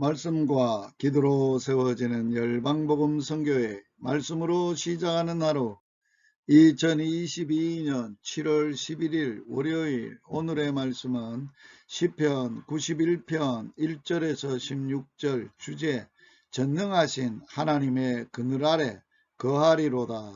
말씀과 기도로 세워지는 열방복음 선교회 말씀으로 시작하는 하루 2022년 7월 11일 월요일 오늘의 말씀은 시편 91편 1절에서 16절 주제 전능하신 하나님의 그늘 아래 거하리로다.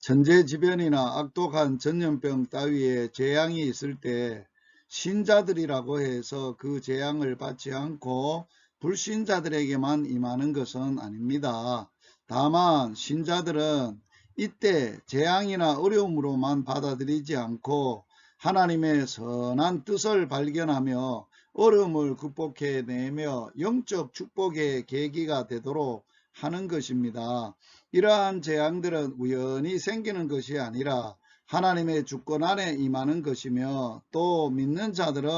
천재지변이나 악독한 전염병 따위의 재앙이 있을 때 신자들이라고 해서 그 재앙을 받지 않고 불신자들에게만 임하는 것은 아닙니다. 다만 신자들은 이때 재앙이나 어려움으로만 받아들이지 않고 하나님의 선한 뜻을 발견하며 어려움을 극복해내며 영적 축복의 계기가 되도록 하는 것입니다. 이러한 재앙들은 우연히 생기는 것이 아니라 하나님의 주권 안에 임하는 것이며 또 믿는 자들은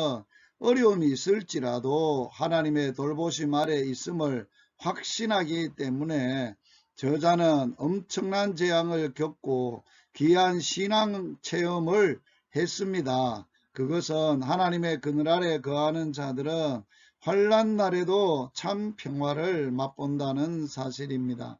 어려움이 있을지라도 하나님의 돌보심 아래 있음을 확신하기 때문에 저자는 엄청난 재앙을 겪고 귀한 신앙 체험을 했습니다. 그것은 하나님의 그늘 아래 거하는 자들은 환란 날에도 참 평화를 맛본다는 사실입니다.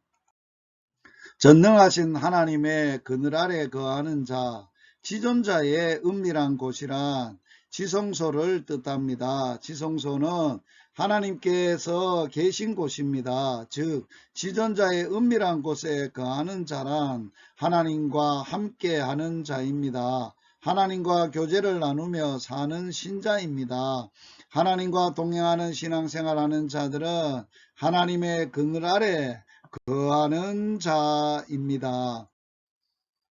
전능하신 하나님의 그늘 아래 거하는 자, 지존자의 은밀한 곳이란 지성소를 뜻합니다. 지성소는 하나님께서 계신 곳입니다. 즉 지존자의 은밀한 곳에 거하는 자란 하나님과 함께하는 자입니다. 하나님과 교제를 나누며 사는 신자입니다. 하나님과 동행하는 신앙생활하는 자들은 하나님의 그늘 아래 거하는 자입니다.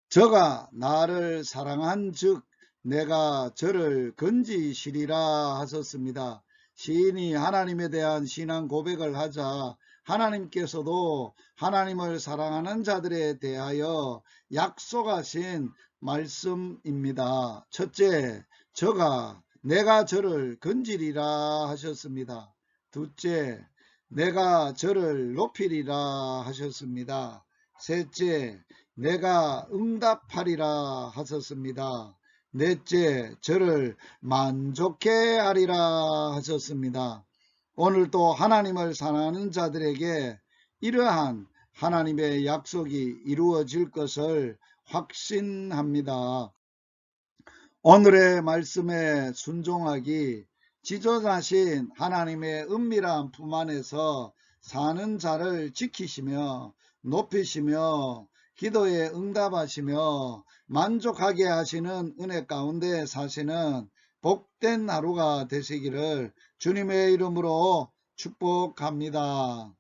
저가 나를 사랑한 즉 내가 저를 건지시리라 하셨습니다. 시인이 하나님에 대한 신앙 고백을 하자 하나님께서도 하나님을 사랑하는 자들에 대하여 약속하신 말씀입니다. 첫째, 저가 내가 저를 건지리라 하셨습니다. 둘째, 내가 저를 높이리라 하셨습니다. 셋째, 내가 응답하리라 하셨습니다. 넷째, 저를 만족해 하리라 하셨습니다. 오늘 또 하나님을 사랑하는 자들에게 이러한 하나님의 약속이 이루어질 것을 확신합니다. 오늘의 말씀에 순종하기 지존하신 하나님의 은밀한 품 안에서 사는 자를 지키시며 높이시며 기도에 응답하시며 만족하게 하시는 은혜 가운데 사시는 복된 하루가 되시기를 주님의 이름으로 축복합니다.